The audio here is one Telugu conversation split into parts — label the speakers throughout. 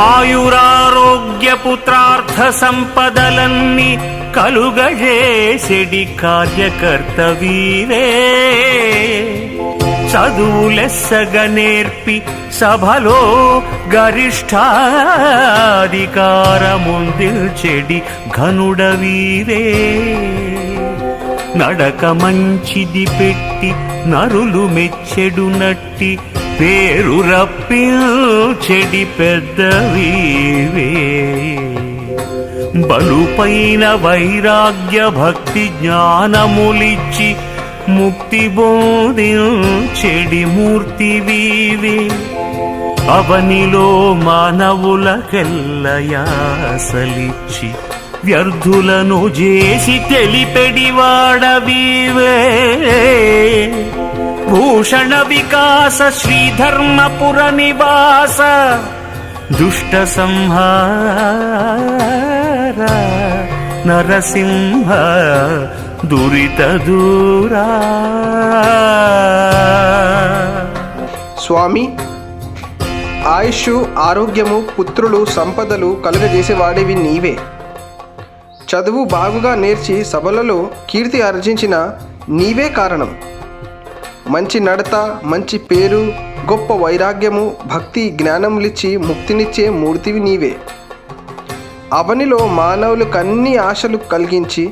Speaker 1: ఆయురారోగ్య పుత్రార్థ సంపదలన్నీ కలుగజేసెడి కార్యకర్త వీరే చదువులెస్సగ నేర్పి సభలో గరిష్టాధికారముందిల్చెడి ఘనుడ వీరే నడక మంచిది పెట్టి నరులు మెచ్చెడు నట్టి పేరు రప్పించెడి పెద్దవీవే. బలుపైన వైరాగ్య భక్తి జ్ఞానములిచ్చి ముక్తి బోధించెడి మూర్తి వీవే అవనిలో మానవులకెల్లయాసలిచ్చి వ్యర్థులను చేసి తెలిపెడివాడవీవే. భూషణ వికాస శ్రీధర్మపుర నివాస దుష్ట సంహార నరసింహ దురిత దూరా
Speaker 2: స్వామి ఆయుష్ ఆరోగ్యము పుత్రులు సంపదలు కలుగజేసేవాడివి నీవే. చదువు బాగుగా నేర్చి సభలలో కీర్తి ఆర్జించిన నీవే కారణం. మంచి నడత మంచి పేరు గొప్ప వైరాగ్యము భక్తి జ్ఞానములిచ్చి ముక్తినిచ్చే మూర్తివి నీవే. అవనిలో మానవులకు అన్ని ఆశలు కలిగించి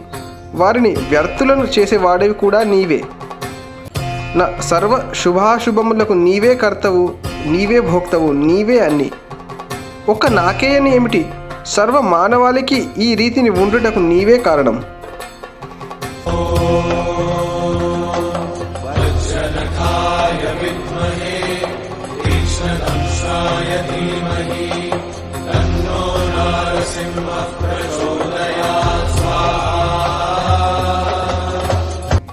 Speaker 2: వారిని వ్యర్థులను చేసేవాడవి కూడా నీవే. నా సర్వ శుభాశుభములకు నీవే కర్తవు నీవే భోక్తవు నీవే అన్ని. ఒక్క నాకే అని ఏమిటి? సర్వ మానవాళికి ఈ రీతిని ఉండుటకు నీవే కారణం.
Speaker 3: विद्महे शाय धीमहि तन्नो नारसिंहः